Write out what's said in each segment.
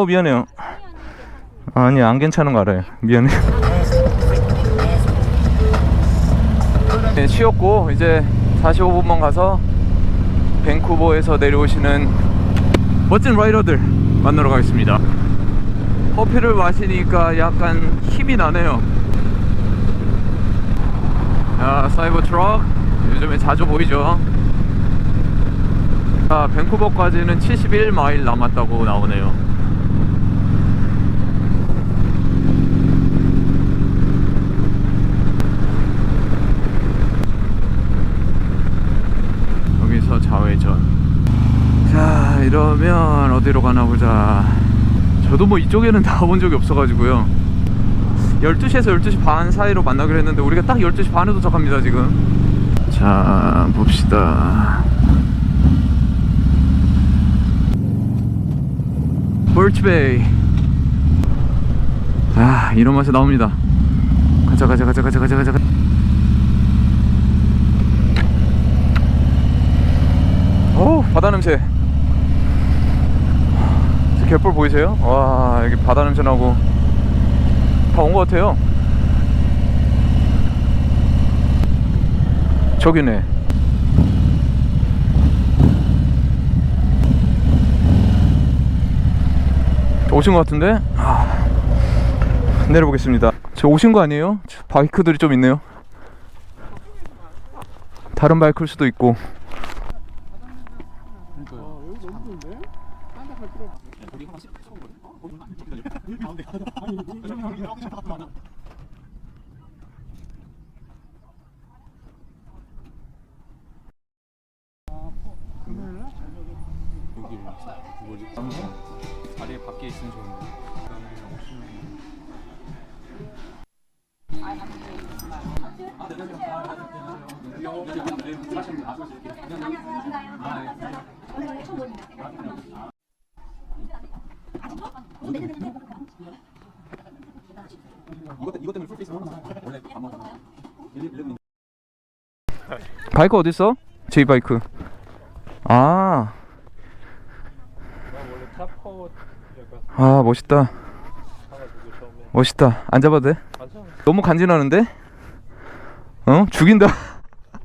어 미안해요. 아니 안 괜찮은 거 알아요. 미안해. 네, 쉬었고 이제 45분만 가서 밴쿠버에서 내려오시는 멋진 라이더들 만나러 가겠습니다. 커피를 마시니까 약간 힘이 나네요. 야 사이버 트럭 요즘에 자주 보이죠. 자, 밴쿠버까지는 71마일 남았다고 나오네요. 여기서 좌회전. 자, 이러면 어디로 가나 보자. 저도 뭐 이쪽에는 나와본 적이 없어가지고요. 12시에서 12시 반 사이로 만나기로 했는데 우리가 딱 12시 반에 도착합니다, 지금. 자, 봅시다. 볼츠베이 아 이런 맛이 나옵니다 가자 가자 가자 가자 가자 가자 오 바다 냄새 저 갯벌 보이세요? 와 여기 바다 냄새 나고 다 온 것 같아요 저기네 오신 것 같은데 아, 내려보겠습니다. 저 오신 거 아니에요? 저 바이크들이 좀 있네요. 다른 바이크일 수도 있고. 자리 밖에 있으면 좋은데. 바이크 어디 있어? 제이 바이크. 아, 아 멋있다. 멋있다. 안 잡아도 돼? 너무 간지나는데? 어? 죽인다.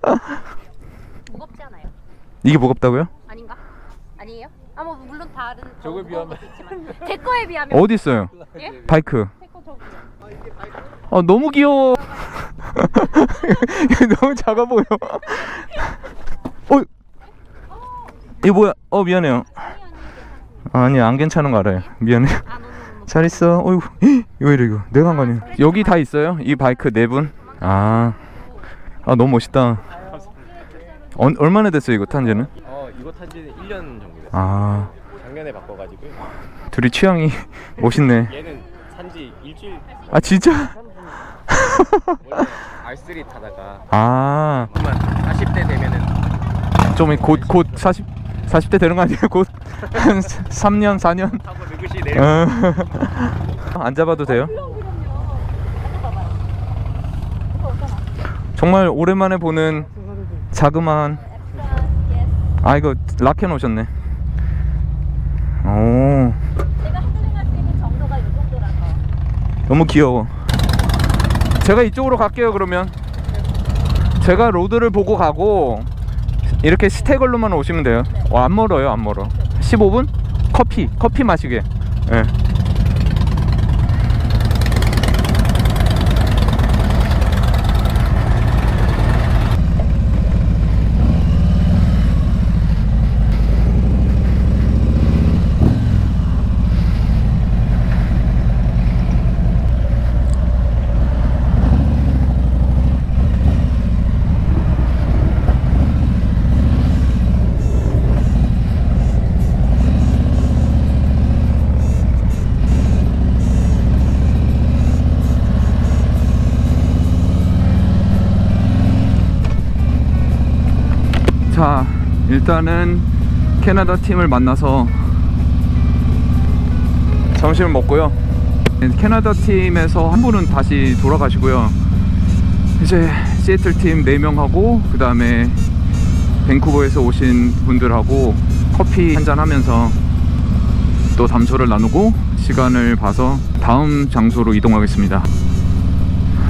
무겁지 않아요? 이게 무겁다고요? 아닌가? 아니에요? 아뭐 물론 다른 더 저거에 무거운 비하면- 제 거에 비하면 어디 있어요? 예? 바이크. 아 너무 귀여워. 너무 작아 보여. 어? 이거 뭐야? 어 미안해요. 아니 안 괜찮은 거 알아요. 미안해. 잘 있어. 어이구 이거 이래 이거 내가 한 거 아니야. 여기 다 있어요? 이 바이크 네 분? 아, 아 너무 멋있다. 어, 얼마나 됐어요 이거 탄 지는? 어 이거 탄 지는 1년 정도 됐어 아 작년에 바꿔가지고 둘이 취향이 멋있네. 얘는 산지 일주일 아 진짜? 원래 R3 타다가 아. 그만 40대 되면은 좀 곧 곧 40 40대 되는 거 아니에요? 곧한 3년 4년 타고 늙으시 내려 어. 안 잡아도 돼요? 정말 오랜만에 보는 자그마한 아 이거 라켓 오셨네 오 내가 핸들링할 수 있는 정도가 이 정도라서 너무 귀여워. 제가 이쪽으로 갈게요 그러면. 제가 로드를 보고 가고 이렇게 스테걸로만 오시면 돼요. 어, 안 멀어요 안 멀어. 15분? 커피 커피 마시게. 예. 자 일단은 캐나다 팀을 만나서 점심을 먹고요 캐나다 팀에서 한 분은 다시 돌아가시고요 이제 시애틀 팀 4명하고 그 다음에 밴쿠버에서 오신 분들하고 커피 한잔 하면서 또 담소를 나누고 시간을 봐서 다음 장소로 이동하겠습니다.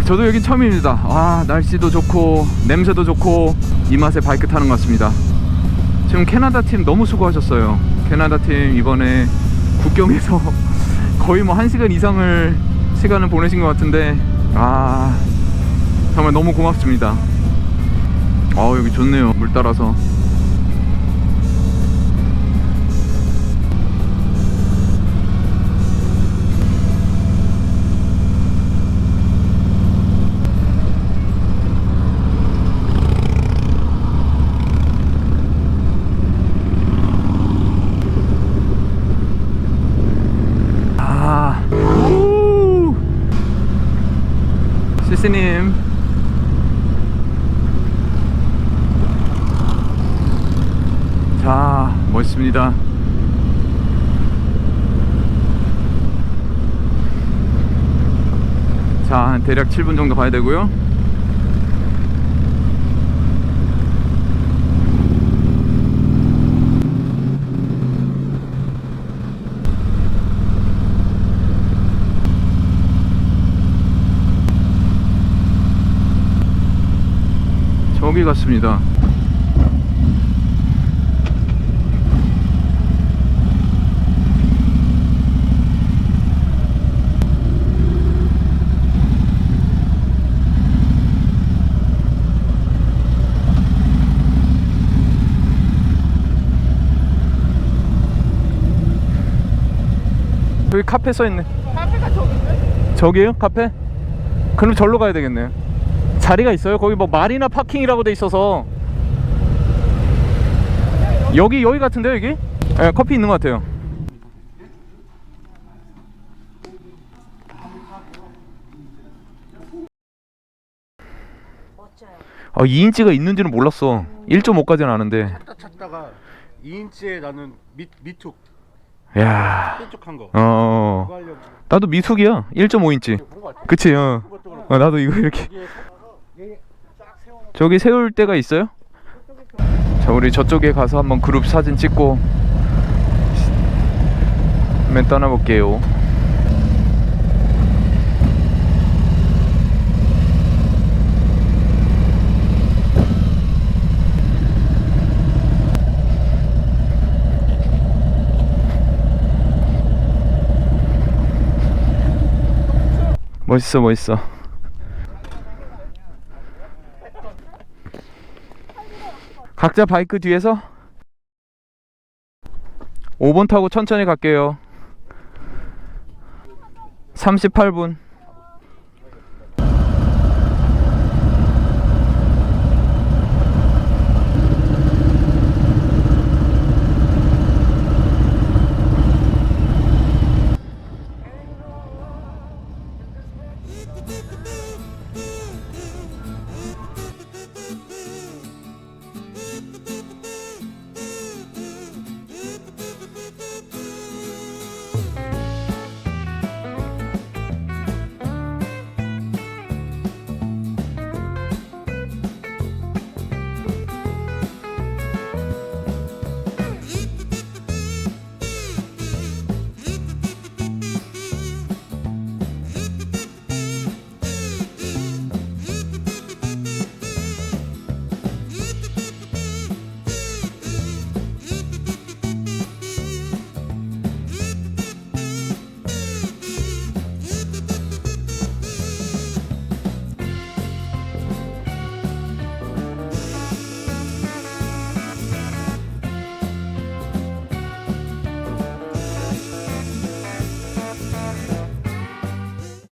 저도 여기 처음입니다. 아 날씨도 좋고 냄새도 좋고 이 맛에 바이크 타는 것 같습니다. 지금 캐나다 팀 너무 수고하셨어요. 캐나다 팀 이번에 국경에서 거의 뭐한 시간 이상을 시간을 보내신 것 같은데 아 정말 너무 고맙습니다. 아 여기 좋네요. 물 따라서. 스님. 자, 멋있습니다. 자, 한 대략 7분 정도 가야 되고요. 저기 같습니다. 여기 카페 써 있네. 카페가 저기인데? 저기요? 카페? 그럼 절로 가야 되겠네요. 자리가 있어요? 거기 뭐 마리나 파킹이라고 돼 있어서 여기 여기 같은데요 여기? 예, 커피 있는 것 같아요. 아 2인치가 있는지는 몰랐어. 1.5까지는 아는데. 찾다 찾다가 2인치에 나는 미, 미툭 야. 뾰족한 거 어, 어. 그거 하려고 나도 미숙이야. 1.5인치. 그치, 어. 그것도 어, 나도 이거 이렇게. 저기 세울 데가 있어요? 자, 우리 저쪽에 가서 한번 그룹 사진 찍고 맨 떠나볼게요. 멋있어, 멋있어. 각자 바이크 뒤에서 5번 타고 천천히 갈게요. 38분.